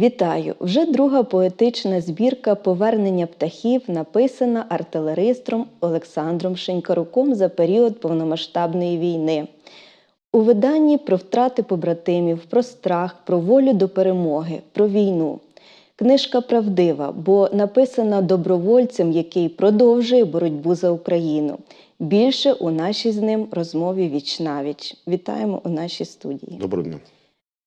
Вітаю! Вже друга поетична збірка Повернення птахів написана артилеристом Олександром Шенькаруком за період повномасштабної війни. У виданні про втрати побратимів, про страх, про волю до перемоги, про війну. Книжка правдива, бо написана добровольцем, який продовжує боротьбу за Україну. Більше у нашій з ним розмові віч навіч. Вітаємо у нашій студії. Доброго дня.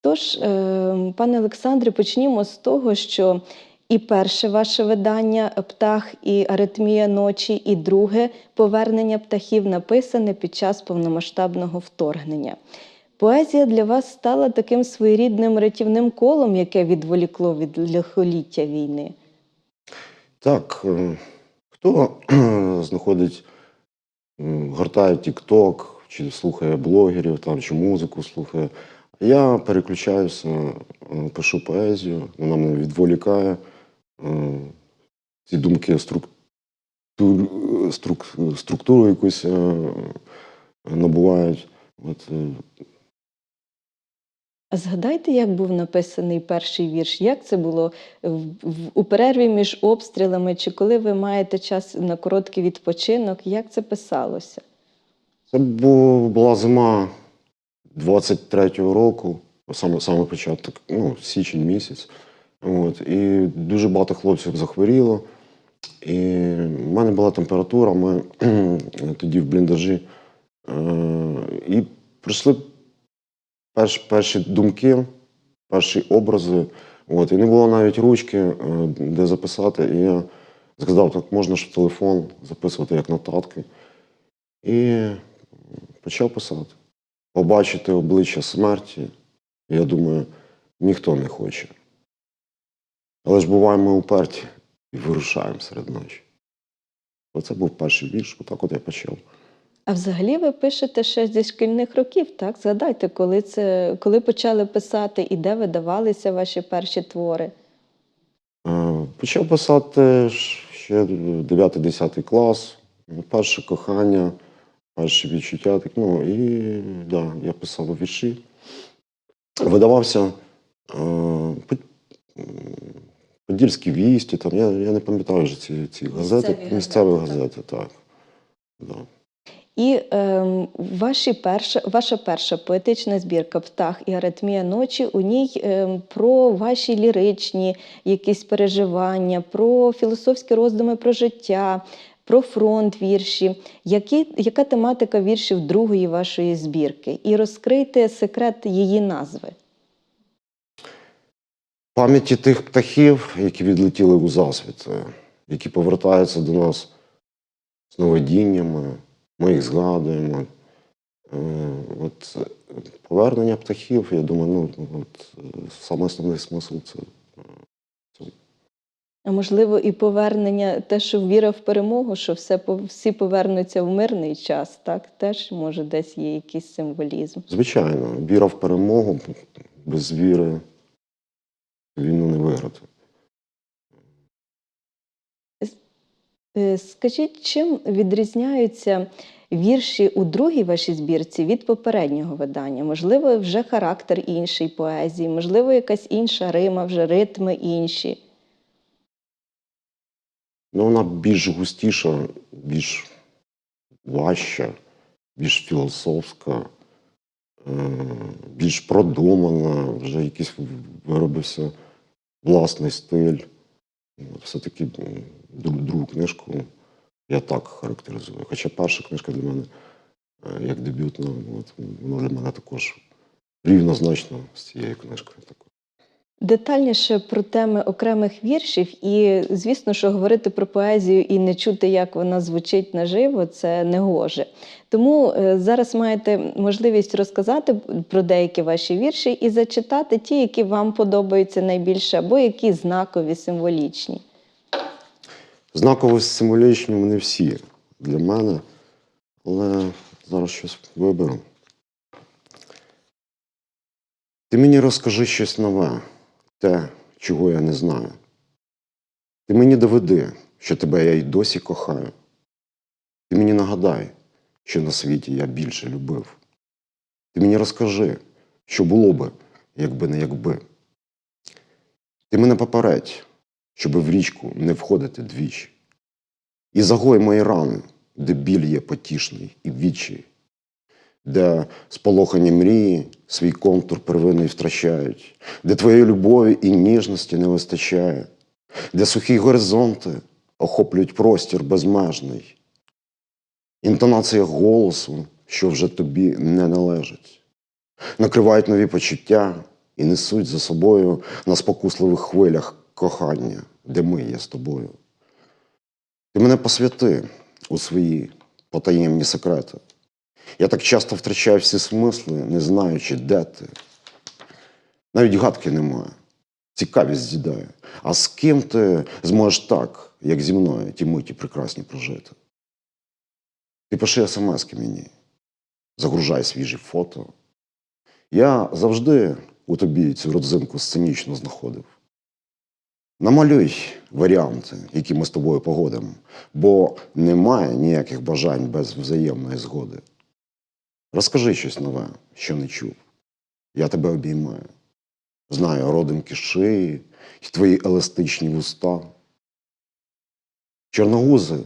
Тож, е, пане Олександре, почнімо з того, що і перше ваше видання Птах і аритмія ночі, і друге повернення птахів написане під час повномасштабного вторгнення. Поезія для вас стала таким своєрідним рятівним колом, яке відволікло від лихоліття війни. Так, е, хто знаходить, гортає TikTok, чи слухає блогерів, там, чи музику слухає. Я переключаюся, е, пишу поезію, вона мене відволікає. е, Ці думки структур, струк, структуру якусь е, набувають. От, е, А згадайте, як був написаний перший вірш? Як це було у перерві між обстрілами, чи коли ви маєте час на короткий відпочинок? Як це писалося? Це була зима 23-го року, саме, саме початок, ну, січень місяць. От, і дуже багато хлопців захворіло. І в мене була температура, ми тоді в бліндажі. Е, і прийшли перш, перші думки, перші образи. От, і не було навіть ручки, е, де записати. І я сказав, так можна ж в телефон записувати як нотатки. І почав писати. Побачити обличчя смерті, я думаю, ніхто не хоче. Але ж буваємо уперті і вирушаємо серед ночі. Оце був перший вірш, отак от я почав. А взагалі ви пишете ще зі шкільних років, так? Згадайте, коли це коли почали писати і де видавалися ваші перші твори? Почав писати ще 9-10 клас, перше кохання, перші відчуття. Так, ну, і да, я писав вірші. Видавався е, Подільські вісті, там, я, я не пам'ятаю вже ці, ці газети, Місцеві місцеві газети, газети, так. Да. І ем, ваші перша, ваша перша поетична збірка Птах і аритмія ночі у ній ем, про ваші ліричні якісь переживання, про філософські роздуми про життя, про фронт вірші. Які, яка тематика віршів другої вашої збірки? І розкрийте секрет її назви. пам'яті тих птахів, які відлетіли у засвіт, е, які повертаються до нас з новодіннями, ми їх згадуємо. Е, От е, повернення птахів, я думаю, ну от саме основний смисл це А можливо, і повернення, те, що віра в перемогу, що все всі повернуться в мирний час, так теж може десь є якийсь символізм. звичайно, віра в перемогу, без віри війну не виграти. Е, Скажіть, чим відрізняються вірші у другій вашій збірці від попереднього видання? Можливо, вже характер інший поезії, можливо, якась інша рима, вже ритми інші. Ну, вона більш густіша, більш важча, більш філософська, е, більш продумана, вже якийсь виробився власний стиль. Все-таки другу книжку я так характеризую. Хоча перша книжка для мене, е, як дебютна, от, вона для мене також рівнозначно з цією книжкою. Детальніше про теми окремих віршів, і звісно, що говорити про поезію і не чути, як вона звучить наживо, це не гоже. Тому е, зараз маєте можливість розказати про деякі ваші вірші і зачитати ті, які вам подобаються найбільше, або які знакові, символічні. Знаково символічні вони всі для мене, але зараз щось виберу. Ти мені розкажи щось нове, те, чого я не знаю. Ти мені доведи, що тебе я й досі кохаю. Ти мені нагадай, що на світі я більше любив. Ти мені розкажи, що було би, якби не якби. Ти мене попередь, щоби в річку не входити двічі. І загой мої рани, де біль є потішний і відчай, де сполохані мрії свій контур первинний втрачають, де твоєї любові і ніжності не вистачає, де сухі горизонти охоплюють простір безмежний, інтонація голосу, що вже тобі не належить, накривають нові почуття і несуть за собою на спокусливих хвилях кохання, де ми є з тобою. Ти мене посвяти у свої потаємні секрети. Я так часто втрачаю всі смисли, не знаючи, де ти. Навіть гадки немає. Цікавість з'їдає. А з ким ти зможеш так, як зі мною, ті миті прекрасні прожити? Ти пиши смски мені, загружай свіжі фото. Я завжди у тобі цю родзинку сценічно знаходив. Намалюй варіанти, які ми з тобою погодимо, бо немає ніяких бажань без взаємної згоди. Розкажи щось нове, що не чув. Я тебе обіймаю. Знаю родимки шиї й твої еластичні вуста. Чорногузи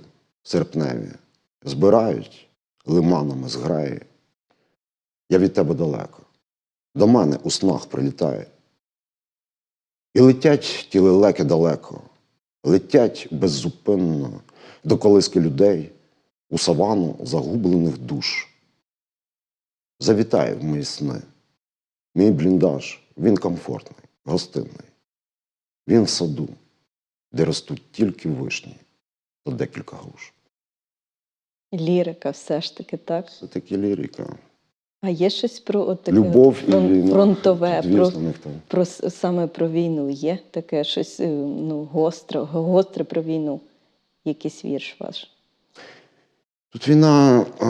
серпневі збирають лиманами зграї. Я від тебе далеко, до мене у снах прилітає. І летять ті лелеки далеко, летять беззупинно до колиски людей у савану загублених душ. Завітай в мої сни. Мій бліндаж, він комфортний, гостинний. Він в саду, де ростуть тільки вишні та декілька груш. Лірика все ж таки, так? Це таки лірика. А є щось про от таке Любов і війна. фронтове, Дві про, основних теми. про саме про війну є таке щось е, ну, гостре, гостре про війну. Якийсь вірш ваш. Тут війна Просто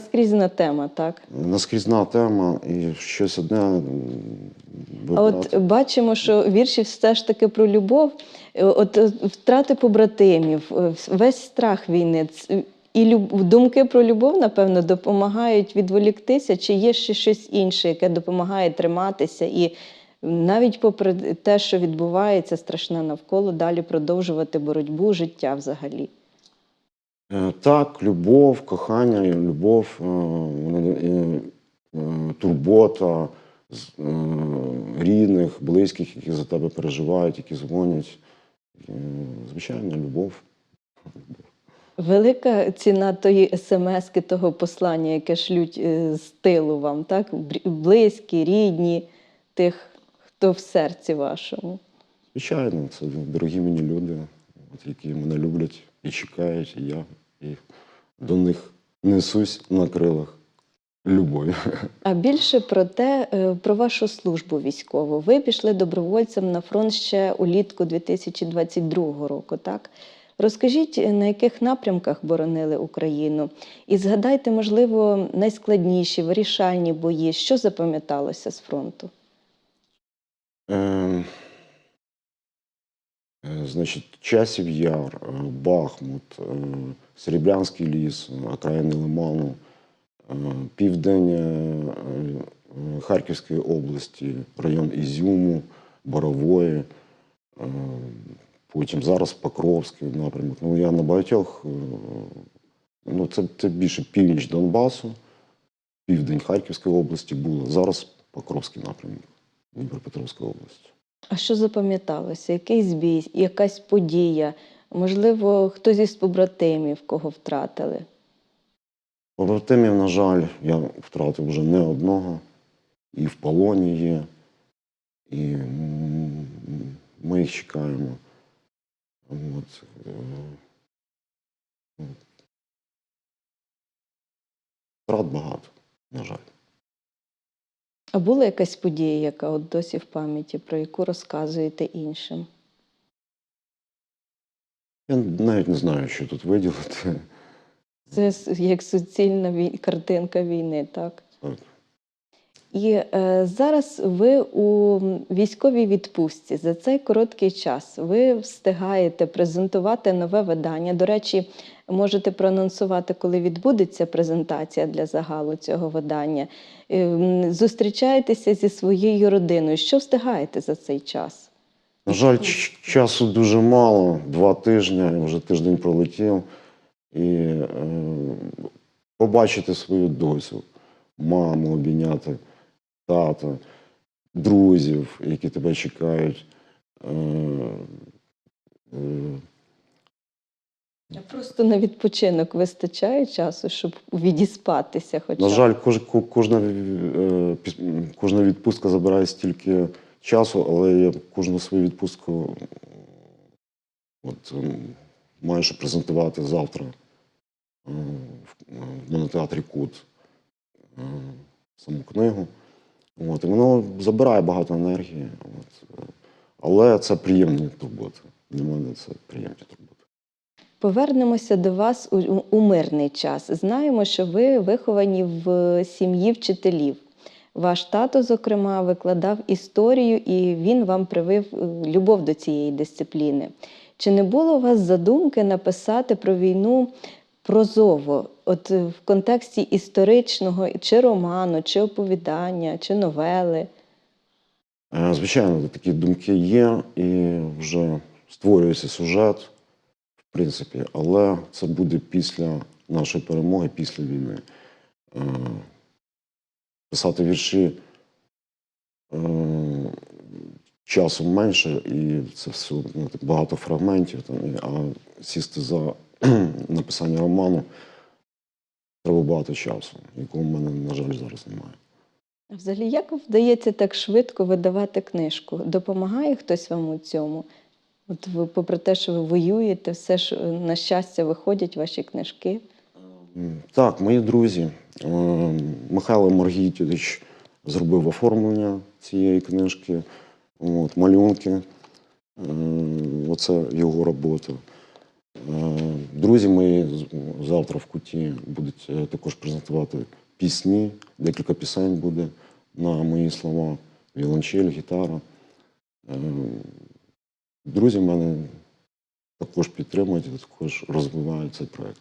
наскрізна тема, так? наскрізна тема і щось одне. А от бачимо, що вірші все ж таки про любов, Е, от е, втрати побратимів, е, весь страх війни. І люб- думки про любов, напевно, допомагають відволіктися, чи є ще щось інше, яке допомагає триматися, і навіть попри те, що відбувається страшне навколо, далі продовжувати боротьбу, життя взагалі. Е, Так, любов, кохання, любов, е, е, турбота з, рідних, близьких, які за тебе переживають, які дзвонять. Звичайно, любов. Велика ціна тої смски, того послання, яке шлють з тилу вам, так? Близькі, рідні, тих, хто в серці вашому. Звичайно, це дорогі мені люди, от, які мене люблять і чекають, і я. І до них несусь на крилах любові. А більше про те, е, про вашу службу військову. Ви пішли добровольцем на фронт ще улітку 2022 року, так? Розкажіть, е, на яких напрямках боронили Україну? І згадайте, можливо, найскладніші, вирішальні бої, що запам'яталося з фронту? Е, е, Значить, Часів Яр, е, Бахмут, е, Серебрянський ліс, окраїни Лиману, південь Харківської області, район Ізюму, Борової, потім зараз Покровський напрямок. Ну, я на багатьох, ну, це, це більше північ Донбасу, південь Харківської області було, зараз Покровський напрямок, Дніпропетровська область. А що запам'яталося? Який збій, якась подія? Можливо, хтось із побратимів, кого втратили? Побратимів, на жаль, я втратив вже не одного, і в полоні є, і ми їх чекаємо. От, е, ну, Втрат багато, на жаль. А була якась подія, яка от досі в пам'яті, про яку розказуєте іншим? Я навіть не знаю, що тут виділити. Це як суцільна вій- картинка війни, так? Так. І е, зараз ви у військовій відпустці. За цей короткий час ви встигаєте презентувати нове видання. До речі, можете проанонсувати, коли відбудеться презентація для загалу цього видання. Е, Зустрічаєтеся зі своєю родиною. Що встигаєте за цей час? На жаль, часу дуже мало, два тижні, вже тиждень пролетів. І е, побачити свою досю, маму обійняти, тата, друзів, які тебе чекають. Е, е, Просто на відпочинок вистачає часу, щоб відіспатися. Хоча На жаль, кож, кожна, е, кожна відпустка забирає стільки часу, але я кожну свою відпустку от, маю що презентувати завтра е, в, в монотеатрі Кут е, саму книгу. От, і воно забирає багато енергії. От, е, але це приємні турботи. Для мене це приємні турботи. Повернемося до вас у, у- мирний час. Знаємо, що ви виховані в сім'ї вчителів. Ваш тато, зокрема, викладав історію, і він вам привив е, любов до цієї дисципліни. Чи не було у вас задумки написати про війну прозово, от е, в контексті історичного чи роману, чи оповідання, чи новели? Е, Звичайно, такі думки є, і вже створюється сюжет, в принципі, але це буде після нашої перемоги, після війни. Е, Писати вірші е, часу менше, і це все ну, багато фрагментів. А сісти за написання роману треба багато часу, якого в мене, на жаль, зараз немає. Взагалі, як вдається так швидко видавати книжку? Допомагає хтось вам у цьому? От ви, попри те, що ви воюєте, все ж е, на щастя виходять ваші книжки. Так, мої друзі. Е, Михайло Маргітович зробив оформлення цієї книжки, от, малюнки. Е, Оце його робота. Друзі мої завтра в куті будуть також презентувати пісні. Декілька пісень буде на мої слова. Віолончель, гітара. Друзі мене також підтримують і також розвивають цей проєкт.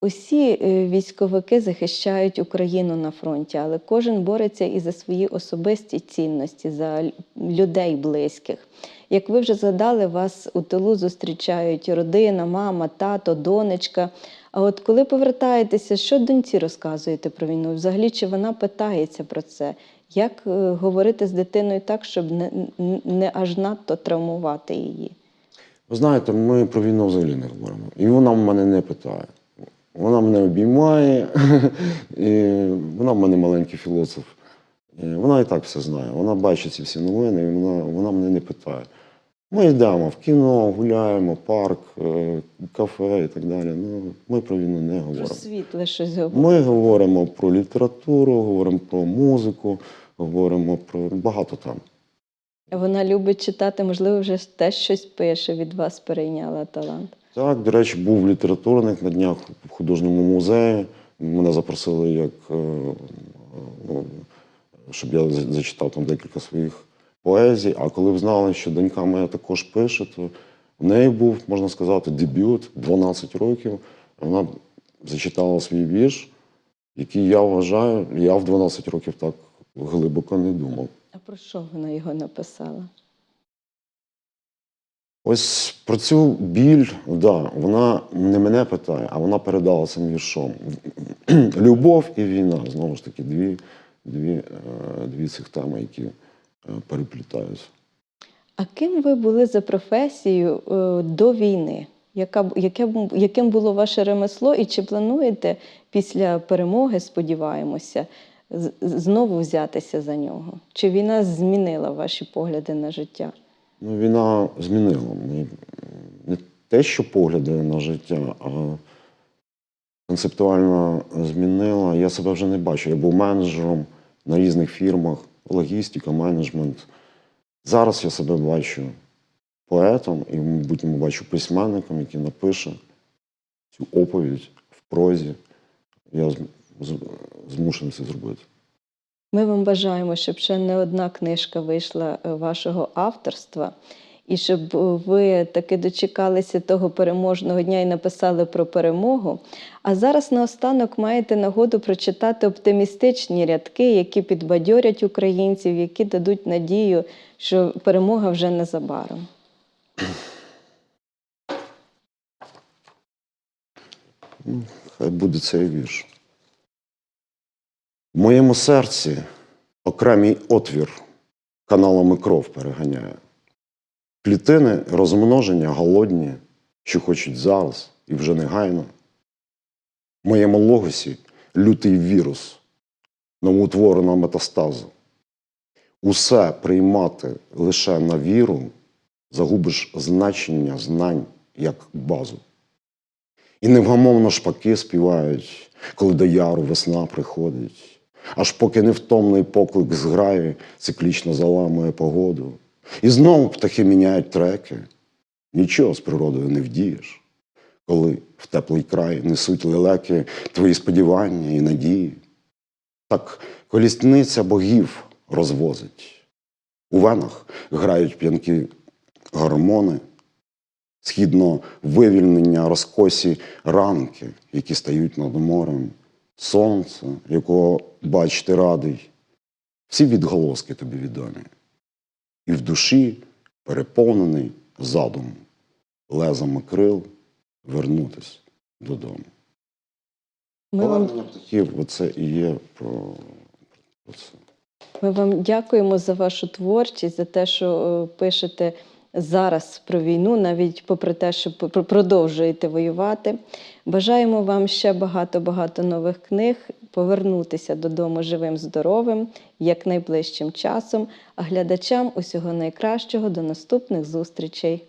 Усі е, військовики захищають Україну на фронті, але кожен бореться і за свої особисті цінності, за людей близьких. Як ви вже згадали, вас у тилу зустрічають родина, мама, тато, донечка. А от коли повертаєтеся, що доньці розказуєте про війну? Взагалі, чи вона питається про це? Як е, говорити з дитиною так, щоб не, не аж надто травмувати її? Ви знаєте, ми про війну взагалі не говоримо. І вона в мене не питає. Вона мене обіймає, і вона в мене маленький філософ. І вона і так все знає. Вона бачить ці всі новини, і вона, вона мене не питає. Ми йдемо в кіно, гуляємо, парк, е, кафе і так далі. Ну, ми про війну не Про говоримо. світле щось. Ми говоримо про літературу, говоримо про музику, говоримо про багато там. Вона любить читати, можливо, вже теж щось пише, від вас перейняла талант. Так, до речі, був літературник на днях в художньому музеї. Мене запросили, як, е, ну, щоб я зачитав там декілька своїх поезій. А коли б знали, що донька моя також пише, то в неї був, можна сказати, дебют 12 років. Вона зачитала свій вірш, який я вважаю, я в 12 років так глибоко не думав. А про що вона його написала? Ось про цю біль, да, вона не мене питає, а вона передала цим віршом. Любов і війна знову ж таки дві, дві, е, дві цих теми, які переплітаються. А ким ви були за професією е, до війни? Яка, яке, яким було ваше ремесло, і чи плануєте після перемоги, сподіваємося, знову взятися за нього? Чи війна змінила ваші погляди на життя? Ну, війна змінила мені не те, що погляди на життя, а концептуально змінила. Я себе вже не бачу. Я був менеджером на різних фірмах, логістика, менеджмент. Зараз я себе бачу поетом і, в майбутньому бачу письменником, який напише цю оповідь в прозі. Я змушений це зробити. Ми вам бажаємо, щоб ще не одна книжка вийшла е, вашого авторства. І щоб е, ви таки дочекалися того переможного дня і написали про перемогу. А зараз наостанок маєте нагоду прочитати оптимістичні рядки, які підбадьорять українців, які дадуть надію, що перемога вже незабаром. Хай буде цей вірш. В моєму серці окремий отвір каналами кров переганяє. Клітини розмноження голодні, що хочуть зараз і вже негайно. В моєму логосі лютий вірус, новоутворена метастаза. Усе приймати лише на віру, загубиш значення знань як базу. І невгамовно шпаки співають, коли до яру весна приходить, аж поки невтомний поклик зграї циклічно заламує погоду. І знову птахи міняють треки. Нічого з природою не вдієш, коли в теплий край несуть лелеки твої сподівання і надії. Так колісниця богів розвозить. У венах грають п'янкі гормони, східно вивільнення розкосі ранки, які стають над морем, сонце, якого бачити радий. Всі відголоски тобі відомі. І в душі переповнений задум, лезами крил вернутись додому. Ми вам птахів, оце і є про, про це. Ми вам дякуємо за вашу творчість, за те, що е, пишете зараз про війну, навіть попри те, що продовжуєте воювати. Бажаємо вам ще багато-багато нових книг, повернутися додому живим, здоровим, як найближчим часом. А глядачам усього найкращого до наступних зустрічей.